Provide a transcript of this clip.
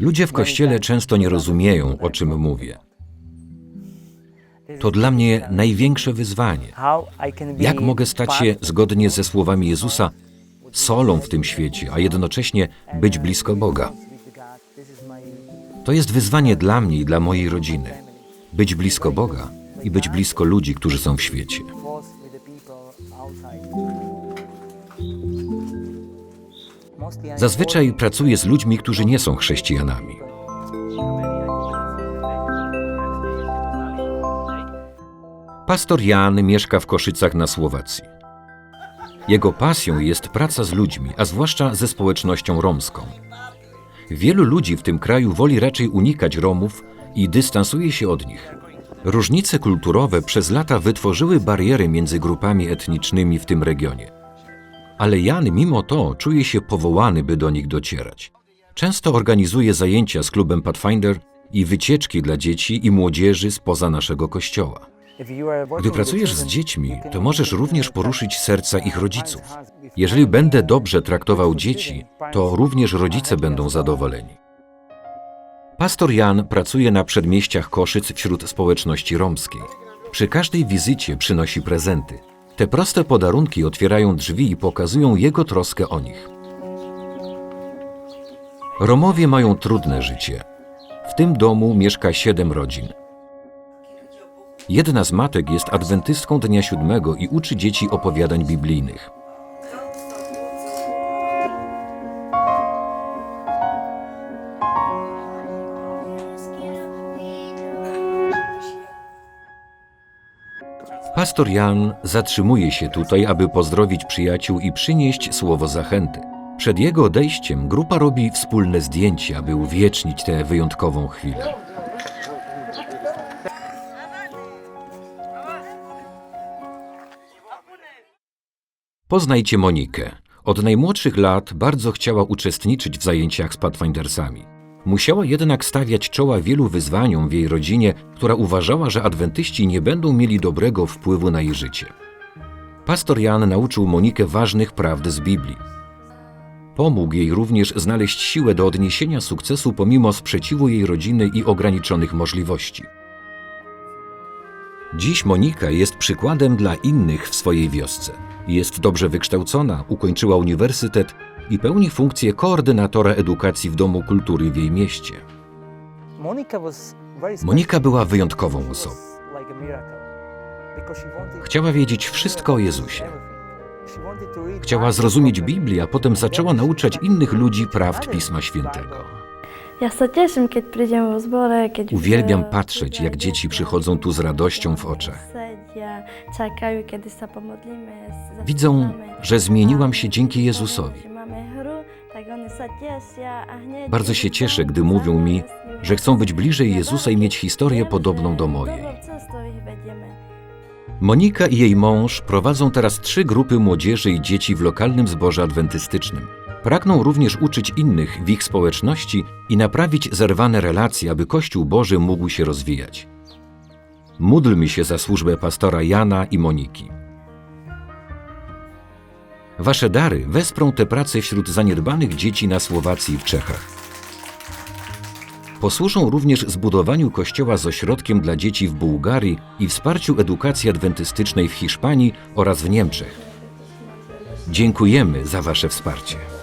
Ludzie w kościele często nie rozumieją, o czym mówię. To dla mnie największe wyzwanie. Jak mogę stać się, zgodnie ze słowami Jezusa, solą w tym świecie, a jednocześnie być blisko Boga? To jest wyzwanie dla mnie i dla mojej rodziny. Być blisko Boga i być blisko ludzi, którzy są w świecie. Zazwyczaj pracuję z ludźmi, którzy nie są chrześcijanami. Pastor Jan mieszka w Koszycach na Słowacji. Jego pasją jest praca z ludźmi, a zwłaszcza ze społecznością romską. Wielu ludzi w tym kraju woli raczej unikać Romów i dystansuje się od nich. Różnice kulturowe przez lata wytworzyły bariery między grupami etnicznymi w tym regionie. Ale Jan mimo to czuje się powołany, by do nich docierać. Często organizuje zajęcia z klubem Pathfinder i wycieczki dla dzieci i młodzieży spoza naszego kościoła. Gdy pracujesz z dziećmi, to możesz również poruszyć serca ich rodziców. Jeżeli będę dobrze traktował dzieci, to również rodzice będą zadowoleni. Pastor Jan pracuje na przedmieściach Koszyc wśród społeczności romskiej. Przy każdej wizycie przynosi prezenty. Te proste podarunki otwierają drzwi i pokazują jego troskę o nich. Romowie mają trudne życie. W tym domu mieszka siedem rodzin. Jedna z matek jest adwentystką dnia siódmego i uczy dzieci opowiadań biblijnych. Pastor Jan zatrzymuje się tutaj, aby pozdrowić przyjaciół i przynieść słowo zachęty. Przed jego odejściem grupa robi wspólne zdjęcie, aby uwiecznić tę wyjątkową chwilę. Poznajcie Monikę. Od najmłodszych lat bardzo chciała uczestniczyć w zajęciach z Pathfindersami. Musiała jednak stawiać czoła wielu wyzwaniom w jej rodzinie, która uważała, że adwentyści nie będą mieli dobrego wpływu na jej życie. Pastor Jan nauczył Monikę ważnych prawd z Biblii. Pomógł jej również znaleźć siłę do odniesienia sukcesu pomimo sprzeciwu jej rodziny i ograniczonych możliwości. Dziś Monika jest przykładem dla innych w swojej wiosce. Jest dobrze wykształcona, ukończyła uniwersytet i pełni funkcję koordynatora edukacji w Domu Kultury w jej mieście. Monika była wyjątkową osobą. Chciała wiedzieć wszystko o Jezusie. Chciała zrozumieć. Biblię, a potem zaczęła nauczać innych ludzi prawd Pisma Świętego. Ja keď prídem vo zbore, keď Uwielbiam patrzeć, jak dzieci przychodzą tu z radością w oczach. Kiedy. Widzą, że zmieniłam się dzięki Jezusowi. Bardzo się cieszę, gdy mówią mi, że chcą być bliżej Jezusa i mieć historię podobną do mojej. Vedieme. Monika i jej mąż prowadzą teraz trzy grupy młodzieży i dzieci w lokalnym zborze adwentystycznym. Pragną również uczyć innych w ich społeczności i naprawić zerwane relacje, aby Kościół Boży mógł się rozwijać. Módlmy się za służbę pastora Jana i Moniki. Wasze dary wesprą tę pracę wśród zaniedbanych dzieci na Słowacji i w Czechach. Posłużą również zbudowaniu kościoła z ośrodkiem dla dzieci w Bułgarii i wsparciu edukacji adwentystycznej w Hiszpanii oraz w Niemczech. Dziękujemy za Wasze wsparcie.